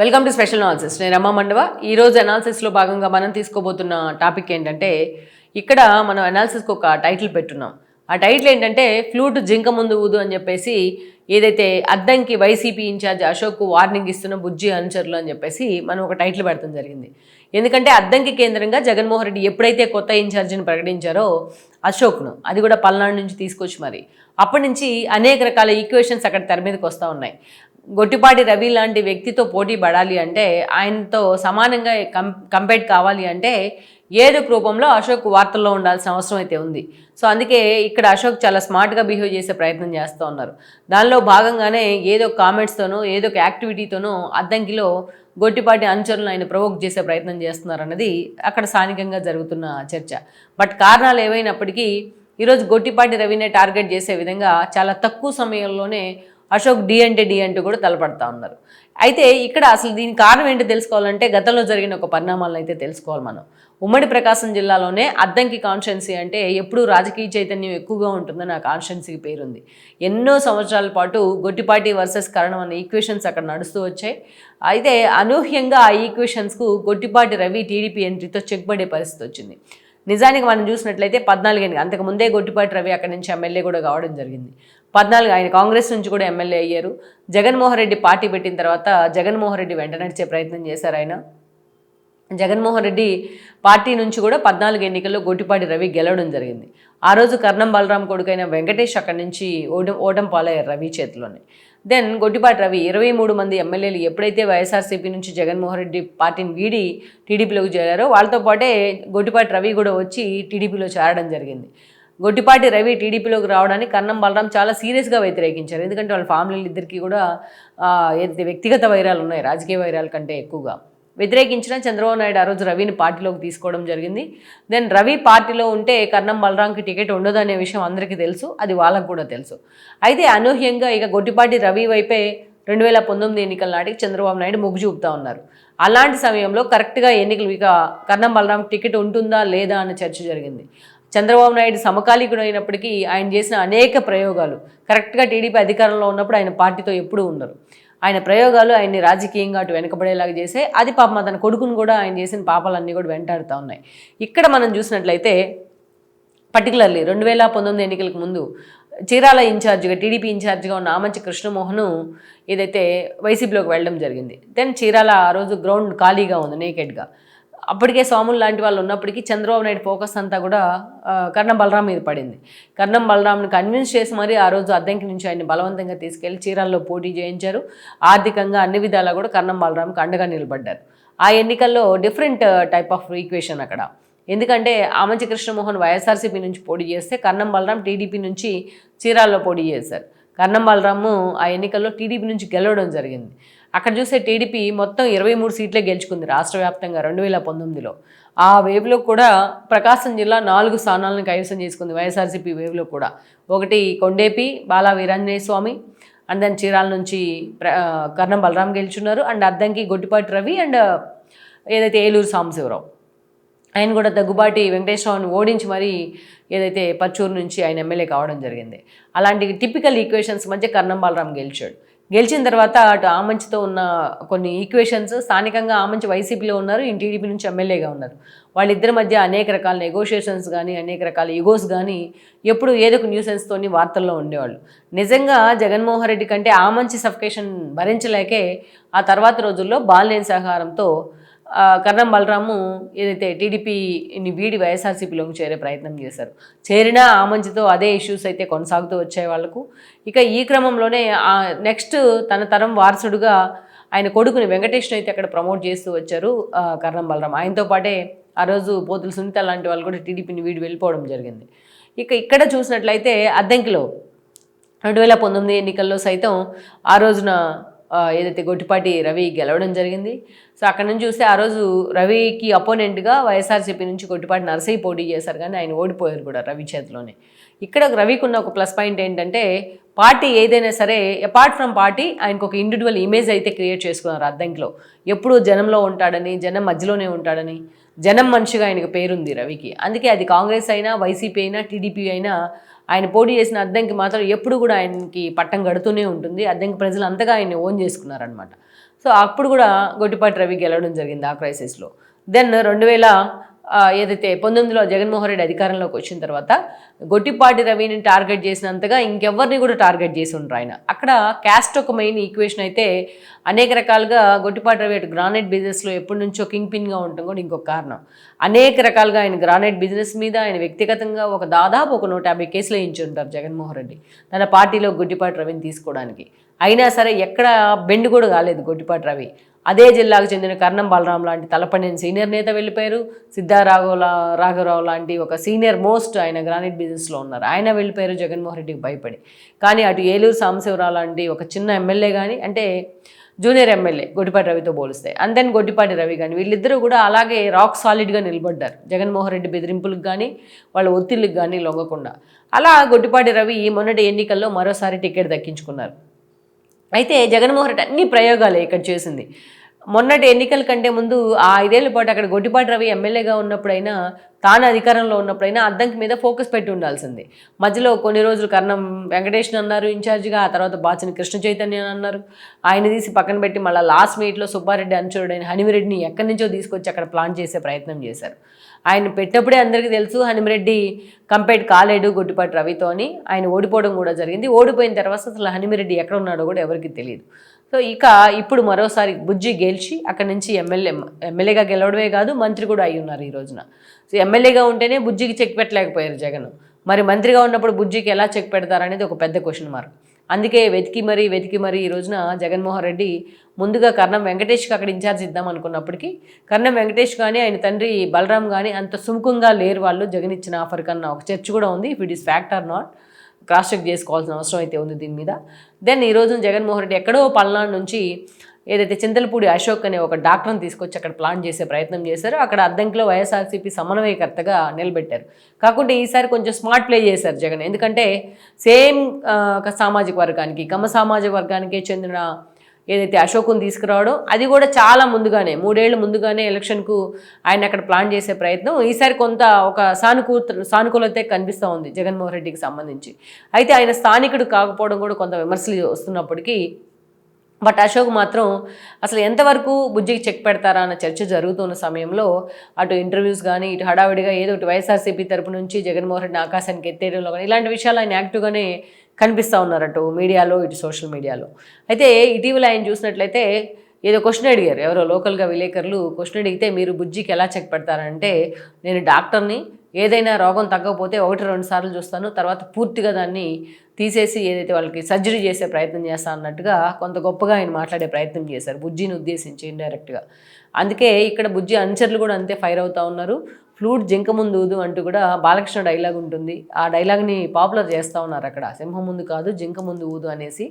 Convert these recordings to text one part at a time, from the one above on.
Welcome to special analysis నేను రమ్మ మండవ. ఈరోజు అనాలిసిస్లో భాగంగా మనం తీసుకోబోతున్న టాపిక్ ఏంటంటే ఇక్కడ మనం అనాలిసిస్కి ఒక టైటిల్ పెట్టున్నాం. ఆ టైటిల్ ఏంటంటే ఫ్లూట్ జింక ముందు ఊదు అని చెప్పేసి ఏదైతే Addanki YCP in charge Ashok warning ఇస్తున్న బుజ్జి అనుచరులు అని చెప్పేసి మనం ఒక టైటిల్ పెడతాం జరిగింది. ఎందుకంటే అద్దంకి కేంద్రంగా జగన్మోహన్ రెడ్డి ఎప్పుడైతే కొత్త ఇన్ఛార్జిని ప్రకటించారో అశోక్ను అది కూడా పల్నాడు నుంచి తీసుకొచ్చి మరి. అప్పటి నుంచి అనేక రకాల ఈక్వేషన్స్ అక్కడ తెర మీదకి వస్తూ ఉన్నాయి. గొట్టిపాటి రవి లాంటి వ్యక్తితో పోటీ పడాలి అంటే ఆయనతో సమానంగా కం కంపేట్ కావాలి అంటే ఏదో రూపంలో అశోక్ వార్తల్లో ఉండాల్సిన అవసరం అయితే ఉంది. సో అందుకే ఇక్కడ అశోక్ చాలా స్మార్ట్గా బిహేవ్ చేసే ప్రయత్నం చేస్తూ ఉన్నారు. దానిలో భాగంగానే ఏదో ఒక కామెంట్స్తోనో ఏదో ఒక యాక్టివిటీతోనో అద్దంకిలో గొట్టిపాటి అనుచరులను ఆయన ప్రవోక్ చేసే ప్రయత్నం చేస్తున్నారు అన్నది అక్కడ స్థానికంగా జరుగుతున్న చర్చ. బట్ కారణాలు ఏవైనప్పటికీ ఈరోజు గొట్టిపాటి రవినే టార్గెట్ చేసే విధంగా చాలా తక్కువ సమయంలోనే అశోక్ డి అంటే డి అంటూ కూడా తలపడతా ఉన్నారు. అయితే ఇక్కడ అసలు దీని కారణం ఏంటి తెలుసుకోవాలంటే గతంలో జరిగిన ఒక పరిణామాలను అయితే తెలుసుకోవాలి మనం. ఉమ్మడి ప్రకాశం జిల్లాలోనే అద్దంకి కాన్స్టెన్సీ అంటే ఎప్పుడూ రాజకీయ చైతన్యం ఎక్కువగా ఉంటుందని ఆ కాన్స్టెన్సీకి పేరుంది. ఎన్నో సంవత్సరాల పాటు గొట్టిపాటి వర్సెస్ కరణం అనే ఈక్వేషన్స్ అక్కడ నడుస్తూ వచ్చాయి. అయితే అనూహ్యంగా ఆ ఈక్వేషన్స్కు గొట్టిపాటి రవి టీడీపీ ఎంట్రీతో చెక్ పడే పరిస్థితి వచ్చింది. నిజానికి మనం చూసినట్లయితే పద్నాలుగు ఎన్నిక అంతకు ముందే గొట్టిపాటి రవి అక్కడి నుంచి ఎమ్మెల్యే కూడా కావడం జరిగింది. పద్నాలుగు ఆయన కాంగ్రెస్ నుంచి కూడా ఎమ్మెల్యే అయ్యారు. జగన్మోహన్ రెడ్డి పార్టీ పెట్టిన తర్వాత జగన్మోహన్ రెడ్డి వెంట నడిచే ప్రయత్నం చేశారు ఆయన. జగన్మోహన్ రెడ్డి పార్టీ నుంచి కూడా పద్నాలుగు ఎన్నికల్లో గొట్టిపాటి రవి గెలవడం జరిగింది. ఆ రోజు కర్ణం బలరాం కొడుకైన వెంకటేష్ అక్కడి నుంచి ఓటం ఓటం పాలయ్యారు రవి చేతిలోనే. దెన్ గొట్టిపాటి రవి ఇరవై మూడు మంది ఎమ్మెల్యేలు ఎప్పుడైతే వైఎస్ఆర్సీపీ నుంచి జగన్మోహన్ రెడ్డి పార్టీని వీడి టీడీపీలోకి చేరారో వాళ్ళతో పాటే గొట్టిపాటి రవి కూడా వచ్చి టీడీపీలో చేరడం జరిగింది. గొట్టిపాటి రవి టీడీపీలోకి రావడానికి కన్నం బలరాం చాలా సీరియస్గా వ్యతిరేకించారు. ఎందుకంటే వాళ్ళ ఫ్యామిలీలు ఇద్దరికి కూడా ఏదైతే వ్యక్తిగత వైరాలు ఉన్నాయి రాజకీయ వైరాల కంటే ఎక్కువగా. వ్యతిరేకించిన చంద్రబాబు నాయుడు ఆ రోజు రవిని పార్టీలోకి తీసుకోవడం జరిగింది. దెన్ రవి పార్టీలో ఉంటే కర్ణం బలరాంకి టికెట్ ఉండదు అనే విషయం అందరికీ తెలుసు. అది వాళ్ళకు కూడా తెలుసు. అయితే అనూహ్యంగా ఇక గొట్టిపాటి రవి వైపే రెండు వేల పంతొమ్మిది ఎన్నికల నాటికి చంద్రబాబు నాయుడు మొగ్గు చూపుతా ఉన్నారు. అలాంటి సమయంలో కరెక్ట్గా ఎన్నికలు ఇక కర్ణం బలరాం టికెట్ ఉంటుందా లేదా అన్న చర్చ జరిగింది. చంద్రబాబు నాయుడు సమకాలీకుడు అయినప్పటికీ ఆయన చేసిన అనేక ప్రయోగాలు. కరెక్ట్గా టీడీపీ అధికారంలో ఉన్నప్పుడు ఆయన పార్టీతో ఎప్పుడూ ఉండరు. ఆయన ప్రయోగాలు ఆయన్ని రాజకీయంగా అటు వెనకబడేలాగా చేసే అది పాపం తన కొడుకును కూడా ఆయన చేసిన పాపాలన్నీ కూడా వెంటాడుతూ ఉన్నాయి. ఇక్కడ మనం చూసినట్లయితే పర్టికులర్లీ రెండు వేల పంతొమ్మిది ఎన్నికలకు ముందు చీరాల ఇన్ఛార్జ్గా టీడీపీ ఇన్ఛార్జ్గా ఉన్న ఆమంచి కృష్ణమోహన్ ఏదైతే వైసీపీలోకి వెళ్ళడం జరిగింది. దెన్ చీరాల ఆ రోజు గ్రౌండ్ ఖాళీగా ఉంది నేకెడ్గా అప్పటికే స్వాములు లాంటి వాళ్ళు ఉన్నప్పటికీ చంద్రబాబు నాయుడు ఫోకస్ అంతా కూడా కర్ణం బలరాం మీద పడింది. కర్ణం బలరాంని కన్విన్స్ చేసి మరి ఆ రోజు అద్దంకి నుంచి ఆయన్ని బలవంతంగా తీసుకెళ్ళి చీరాల్లో పోటీ చేయించారు. ఆర్థికంగా అన్ని విధాలా కూడా కర్ణం బలరాంకి అండగా నిలబడ్డారు. ఆ ఎన్నికల్లో డిఫరెంట్ టైప్ ఆఫ్ ఈక్వేషన్ అక్కడ. ఎందుకంటే ఆమంచి కృష్ణమోహన్ వైఎస్ఆర్సీపీ నుంచి పోటీ చేస్తే కర్ణం బలరాం టీడీపీ నుంచి చీరాల్లో పోటీ చేశారు. కర్ణం బలరాము ఆ ఎన్నికల్లో టీడీపీ నుంచి గెలవడం జరిగింది. అక్కడ చూస్తే టీడీపీ మొత్తం ఇరవై మూడు సీట్లే గెలుచుకుంది రాష్ట్ర వ్యాప్తంగా రెండు వేల పంతొమ్మిదిలో. ఆ వేవ్లో కూడా ప్రకాశం జిల్లా నాలుగు స్థానాలను కైవసం చేసుకుంది వైఎస్ఆర్సీపీ వేవ్లో కూడా. ఒకటి కొండేపి బాలా వీరాంజనేయ స్వామి అండ్ దాని చీరాల నుంచి ప్ర- కర్ణం బలరాం గెలుచున్నారు అండ్ అద్దంకి గొట్టిపాటి రవి అండ్ ఏదైతే ఏలూరు సాంబశివరావు. ఆయన కూడా దగ్గుబాటి వెంకటేశ్వరరావుని ఓడించి మరీ ఏదైతే పచ్చూరు నుంచి ఆయన ఎమ్మెల్యే కావడం జరిగింది. అలాంటి టిపికల్ ఈక్వేషన్స్ మధ్య కర్ణం బాలరాం గెలిచాడు. గెలిచిన తర్వాత అటు ఆమంచితో ఉన్న కొన్ని ఈక్వేషన్స్ స్థానికంగా ఆమంచి వైసీపీలో ఉన్నారు ఈయన టీడీపీ నుంచి ఎమ్మెల్యేగా ఉన్నారు. వాళ్ళిద్దరి మధ్య అనేక రకాల నెగోషియేషన్స్ కానీ అనేక రకాల ఈగోస్ కానీ ఎప్పుడు ఏదో ఒక న్యూసెన్స్తోని వార్తల్లో ఉండేవాళ్ళు. నిజంగా జగన్మోహన్ రెడ్డి కంటే ఆమంచి సఫికేషన్ భరించలేకే ఆ తర్వాత రోజుల్లో బాలినేని సహకారంతో కర్ణం బలరాము ఏదైతే టీడీపీని వీడి వైఎస్ఆర్సీపీలోకి చేరే ప్రయత్నం చేశారు. చేరినా ఆ మంచితో అదే ఇష్యూస్ అయితే కొనసాగుతూ వచ్చాయి వాళ్ళకు ఇక ఈ క్రమంలోనే నెక్స్ట్ తన తరం వారసుడుగా ఆయన కొడుకుని వెంకటేష్ను అయితే అక్కడ ప్రమోట్ చేస్తూ వచ్చారు కర్ణం బలరాం. ఆయనతో పాటే ఆ రోజు పోతులు సునీత లాంటి వాళ్ళు కూడా టీడీపీని వీడి వెళ్ళిపోవడం జరిగింది. ఇక ఇక్కడ చూసినట్లయితే అద్దెంకిలో రెండు వేల పంతొమ్మిది ఎన్నికల్లో సైతం ఆ రోజున ఏదైతే గొట్టిపాటి రవి గెలవడం జరిగింది. సో అక్కడ నుంచి చూస్తే ఆ రోజు రవికి అపోనెంట్గా వైఎస్ఆర్సీపీ నుంచి గొట్టిపాటి నర్సయ్య పోటీ చేశారు. కానీ ఆయన ఓడిపోయారు కూడా రవి చేతిలోనే. ఇక్కడ రవికి ఉన్న ఒక ప్లస్ పాయింట్ ఏంటంటే పార్టీ ఏదైనా సరే అపార్ట్ ఫ్రమ్ పార్టీ ఆయనకు ఒక ఇండివిజువల్ ఇమేజ్ అయితే క్రియేట్ చేసుకున్నారు అద్దంకిలో. ఎప్పుడు జనంలో ఉంటాడని జనం మధ్యలోనే ఉంటాడని జనం మనిషిగా ఆయనకు పేరుంది రవికి. అందుకే అది కాంగ్రెస్ అయినా వైసీపీ అయినా టీడీపీ అయినా ఆయన పోటీ చేసిన అద్దంకి మాత్రం ఎప్పుడు కూడా ఆయనకి పట్టం గడుతూనే ఉంటుంది. అద్దంకి ప్రజలు అంతగా ఆయన్ని ఓన్ చేసుకున్నారనమాట సో అప్పుడు కూడా గొట్టిపాటి రవి గెలవడం జరిగింది ఆ క్రైసిస్లో దెన్ రెండు వేల ఏదైతే పంతొమ్మిదిలో జగన్మోహన్ రెడ్డి అధికారంలోకి వచ్చిన తర్వాత గొట్టిపాటి రవిని టార్గెట్ చేసినంతగా ఇంకెవరిని కూడా టార్గెట్ చేసి ఉండరు ఆయన. అక్కడ క్యాస్ట్ ఒక మెయిన్ ఈక్వేషన్ అయితే అనేక రకాలుగా గొట్టిపాటి రవి అటు గ్రానైట్ బిజినెస్లో ఎప్పటి నుంచో కింగ్ పిన్గా ఉండటం కూడా ఇంకొక కారణం. అనేక రకాలుగా ఆయన గ్రానైట్ బిజినెస్ మీద ఆయన వ్యక్తిగతంగా ఒక దాదాపు ఒక నూట యాభై కేసులు వేయించి ఉంటారు జగన్మోహన్ రెడ్డి తన పార్టీలో గొట్టిపాటి రవిని తీసుకోవడానికి. అయినా సరే ఎక్కడ బెండ్ కూడా కాలేదు గొట్టిపాటి రవి. అదే జిల్లాకు చెందిన కర్ణం బలరాం లాంటి తలపండిన సీనియర్ నేత వెళ్ళిపోయారు. సిద్ధారాఘవ రాఘవరావు లాంటి ఒక సీనియర్ మోస్ట్ ఆయన గ్రానైట్ బిజినెస్లో ఉన్నారు. ఆయన వెళ్ళిపోయారు జగన్మోహన్ రెడ్డికి భయపడి. కానీ అటు ఏలూరు సాంబశివరావు లాంటి ఒక చిన్న ఎమ్మెల్యే కానీ అంటే జూనియర్ ఎమ్మెల్యే గొడ్డిపాటి రవితో పోలిస్తే అండ్ దెన్ గొడ్డిపాటి రవి కానీ వీళ్ళిద్దరూ కూడా అలాగే రాక్ సాలిడ్గా నిలబడ్డారు. జగన్మోహన్ రెడ్డి బెదిరింపులకు కానీ వాళ్ళ ఒత్తిళ్ళకి కానీ లొంగకుండా. అలా గొడ్డిపాటి రవి ఈ మొన్నటి ఎన్నికల్లో మరోసారి టికెట్ దక్కించుకున్నారు. అయితే జగన్మోహన్ రెడ్డి అన్ని ప్రయోగాలే ఇక్కడ చేసింది. మొన్నటి ఎన్నికల కంటే ముందు ఆ ఐదేళ్ళ పాటు అక్కడ గొడ్డిపాటి రవి ఎమ్మెల్యేగా ఉన్నప్పుడైనా తాను అధికారంలో ఉన్నప్పుడైనా అద్దంకి మీద ఫోకస్ పెట్టి ఉండాల్సింది. మధ్యలో కొన్ని రోజులు కర్ణం వెంకటేష్ని అన్నారు ఇన్ఛార్జిగా ఆ తర్వాత బాచిన కృష్ణ చైతన్య అని అన్నారు. ఆయన తీసి పక్కన పెట్టి మళ్ళీ లాస్ట్ మీట్లో సుబ్బారెడ్డి అనుచరుడైన హనిమిరెడ్డిని ఎక్కడి నుంచో తీసుకొచ్చి అక్కడ ప్లాన్ చేసే ప్రయత్నం చేశారు. ఆయన పెట్టినప్పుడే అందరికీ తెలుసు హనిమిరెడ్డి కంపేట్ కాలేడు గొడ్డిపాటి రవితో అని. ఆయన ఓడిపోవడం కూడా జరిగింది. ఓడిపోయిన తర్వాత అసలు హనిమిరెడ్డి ఎక్కడ ఉన్నాడో కూడా ఎవరికి తెలియదు సో ఇక ఇప్పుడు మరోసారి బుజ్జి గెలిచి అక్కడి నుంచి ఎమ్మెల్యే ఎమ్మెల్యేగా గెలవడమే కాదు మంత్రి కూడా అయి ఉన్నారు ఈ రోజున. సో ఎమ్మెల్యేగా ఉంటేనే బుజ్జికి చెక్ పెట్టలేకపోయారు జగన్. మరి మంత్రిగా ఉన్నప్పుడు బుజ్జికి ఎలా చెక్ పెడతారనేది ఒక పెద్ద క్వశ్చన్ మార్క్ అందుకే వెతికి మరీ వెతికి మరీ ఈ రోజున జగన్మోహన్ రెడ్డి ముందుగా కర్ణం వెంకటేష్కి అక్కడ ఇన్ఛార్జ్ ఇద్దాం అనుకున్నప్పటికీ కర్ణం వెంకటేష్ కానీ ఆయన తండ్రి బలరాం కానీ అంత సుముఖంగా లేరు వాళ్ళు జగన్ ఇచ్చిన ఆఫర్ కన్నా. ఒక చర్చ కూడా ఉంది if it is fact or not cross check చేసుకోవాల్సిన అవసరం అయితే ఉంది దీని మీద. దెన్ ఈ రోజున జగన్మోహన్ రెడ్డి ఎక్కడో పల్నాడు నుంచి ఏదైతే చింతలపూడి అశోక్ అనే ఒక డాక్టర్ని తీసుకొచ్చి అక్కడ ప్లాన్ చేసే ప్రయత్నం చేశారు అక్కడ అద్దంకిలో వైఎస్ఆర్సీపీ సమన్వయకర్తగా నిలబెట్టారు. కాకుంటే ఈసారి కొంచెం స్మార్ట్ ప్లే చేశారు జగన్. ఎందుకంటే సేమ్ సామాజిక వర్గానికి కమ్మ సామాజిక వర్గానికే చెందిన ఏదైతే అశోకుని తీసుకురావడం అది కూడా చాలా ముందుగానే మూడేళ్ళు ముందుగానే ఎలక్షన్కు ఆయన అక్కడ ప్లాన్ చేసే ప్రయత్నం ఈసారి కొంత ఒక సానుకూత సానుకూలత కనిపిస్తూ ఉంది జగన్మోహన్ రెడ్డికి సంబంధించి. అయితే ఆయన స్థానికుడు కాకపోవడం కూడా కొంత విమర్శలు వస్తున్నప్పటికీ బట్ అశోక్ మాత్రం అసలు ఎంతవరకు బుజ్జికి చెక్ పెడతారా అన్న చర్చ జరుగుతున్న సమయంలో అటు ఇంటర్వ్యూస్ కానీ ఇటు హడావిడిగా ఏదో ఒకటి వైఎస్ఆర్సీపీ తరపు నుంచి జగన్మోహన్ రెడ్డి ఆకాశానికి ఎత్తేయడంలో కానీ ఇలాంటి విషయాలు ఆయన యాక్టివ్గానే కనిపిస్తూ ఉన్నారు అటు మీడియాలో ఇటు సోషల్ మీడియాలో అయితే ఇటీవల ఆయన చూసినట్లయితే ఏదో క్వశ్చన్ అడిగారు. ఎవరో లోకల్గా విలేకరులు క్వశ్చన్ అడిగితే మీరు బుజ్జికి ఎలా చెక్ పెడతారంటే నేను డాక్టర్ని ఏదైనా రోగం తగ్గకపోతే ఒకటి రెండు సార్లు చూస్తాను. తర్వాత పూర్తిగా దాన్ని తీసేసి ఏదైతే వాళ్ళకి సర్జరీ చేసే ప్రయత్నం చేస్తా అన్నట్టుగా కొంత గొప్పగా ఆయన మాట్లాడే ప్రయత్నం చేశారు. బుజ్జిని ఉద్దేశించి ఇండైరెక్ట్గా అందుకే ఇక్కడ బుజ్జి అనుచరులు కూడా అంతే ఫైర్ అవుతా ఉన్నారు. ఫ్లూట్ జింక ముందు ఊదు అంటూ కూడా బాలకృష్ణ డైలాగ్ ఉంటుంది. ఆ డైలాగ్ని పాపులర్ చేస్తూ ఉన్నారు అక్కడ. సింహం ముందు కాదు జింక ముందు ఊదు అనేసి.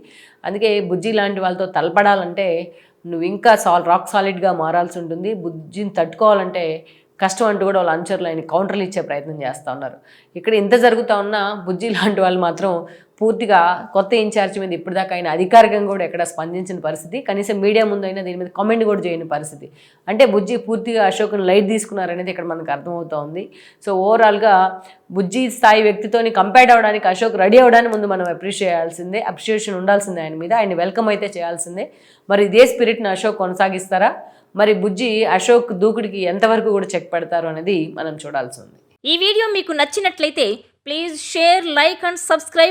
అందుకే బుజ్జి లాంటి వాళ్ళతో తలపడాలంటే నువ్వు ఇంకా సాల్ రాక్ సాలిడ్గా మారాల్సి ఉంటుంది. బుజ్జిని తట్టుకోవాలంటే కష్టం అంటూ కూడా వాళ్ళ అనుచరులు ఆయన కౌంటర్లు ఇచ్చే ప్రయత్నం చేస్తూ ఉన్నారు. ఇక్కడ ఇంత జరుగుతూ ఉన్నా బుజ్జి లాంటి వాళ్ళు మాత్రం పూర్తిగా కొత్త ఇన్ఛార్జ్ మీద ఇప్పటిదాకా ఆయన అధికారికంగా కూడా ఎక్కడ స్పందించిన పరిస్థితి కనీసం మీడియా ముందు అయినా దీని మీద కామెంట్ కూడా చేయని పరిస్థితి. అంటే బుజ్జి పూర్తిగా అశోక్ని లైట్ తీసుకున్నారనేది ఇక్కడ మనకు అర్థమవుతోంది సో ఓవరాల్గా బుజ్జి స్థాయి వ్యక్తితోని కంపేర్ అవ్వడానికి అశోక్ రెడీ అవ్వడానికి ముందు మనం అప్రిషియేట్ చేయాల్సిందే అప్రిషియేషన్ ఉండాల్సిందే ఆయన మీద. ఆయన వెల్కమ్ అయితే చేయాల్సిందే. మరి ఇదే స్పిరిట్ని అశోక్ కొనసాగిస్తారా? మరి బుజ్జి అశోక్ దూకుడికి ఎంతవరకు కూడా చెక్ పెడతారు అనేది మనం చూడాల్సి ఉంది. ఈ వీడియో మీకు నచ్చినట్లయితే please share like and subscribe